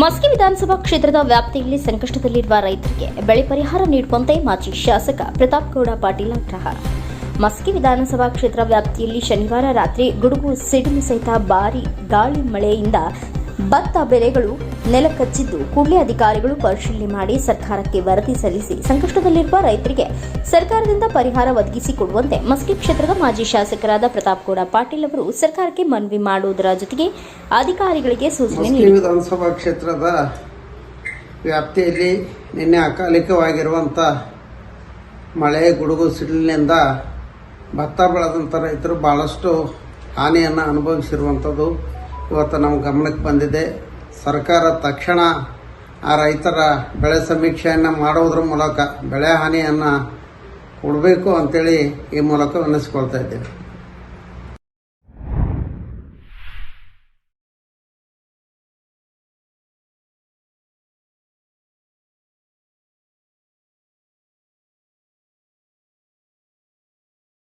ಮಸ್ಕಿ ವಿಧಾನಸಭಾ ಕ್ಷೇತ್ರದ ವ್ಯಾಪ್ತಿಯಲ್ಲಿ ಸಂಕಷ್ಟದಲ್ಲಿರುವ ರೈತರಿಗೆ ಬೆಳೆ ಪರಿಹಾರ ನೀಡುವಂತೆ ಮಾಜಿ ಶಾಸಕ ಪ್ರತಾಪ್ ಗೌಡ ಪಾಟೀಲ್ ಆಗ್ರಹ. ಮಸ್ಕಿ ವಿಧಾನಸಭಾ ಕ್ಷೇತ್ರ ವ್ಯಾಪ್ತಿಯಲ್ಲಿ ಶನಿವಾರ ರಾತ್ರಿ ಗುಡುಗು ಸಿಡಿಲು ಸಹಿತ ಭಾರೀ ಗಾಳಿ ಮಳೆಯಿಂದ ಭತ್ತ ಬೆಳೆಗಳು ನೆಲಕಚ್ಚಿದ್ದು ಕೂಡಲೇ ಅಧಿಕಾರಿಗಳು ಪರಿಶೀಲನೆ ಮಾಡಿ ಸರ್ಕಾರಕ್ಕೆ ವರದಿ ಸಲ್ಲಿಸಿ ಸಂಕಷ್ಟದಲ್ಲಿರುವ ರೈತರಿಗೆ ಸರ್ಕಾರದಿಂದ ಪರಿಹಾರ ಒದಗಿಸಿಕೊಡುವಂತೆ ಮಸ್ಕಿ ಕ್ಷೇತ್ರದ ಮಾಜಿ ಶಾಸಕರಾದ ಪ್ರತಾಪ್ ಗೌಡ ಪಾಟೀಲ್ ಅವರು ಸರ್ಕಾರಕ್ಕೆ ಮನವಿ ಮಾಡುವುದರ ಜೊತೆಗೆ ಅಧಿಕಾರಿಗಳಿಗೆ ಸೂಚನೆ ವಿಧಾನಸಭಾ ಕ್ಷೇತ್ರದ ವ್ಯಾಪ್ತಿಯಲ್ಲಿ ನಿನ್ನೆ ಅಕಾಲಿಕವಾಗಿರುವಂಥ ಮಳೆ ಗುಡುಗು ಸಿಡಿಲಿನಿಂದ ಭತ್ತ ಬೆಳೆದಂಥ ರೈತರು ಭಾಳಷ್ಟು ಹಾನಿಯನ್ನು ಅನುಭವಿಸಿರುವಂಥದ್ದು ಇವತ್ತು ನಮ್ಮ ಗಮನಕ್ಕೆ ಬಂದಿದೆ. ಸರ್ಕಾರ ತಕ್ಷಣ ಆ ರೈತರ ಬೆಳೆ ಸಮೀಕ್ಷೆಯನ್ನು ಮಾಡುವುದರ ಮೂಲಕ ಬೆಳೆ ಹಾನಿಯನ್ನು ಕೊಡಬೇಕು ಅಂತೇಳಿ ಈ ಮೂಲಕ ವಿನಿಸ್ಕೊಳ್ತಾ ಇದ್ದೇವೆ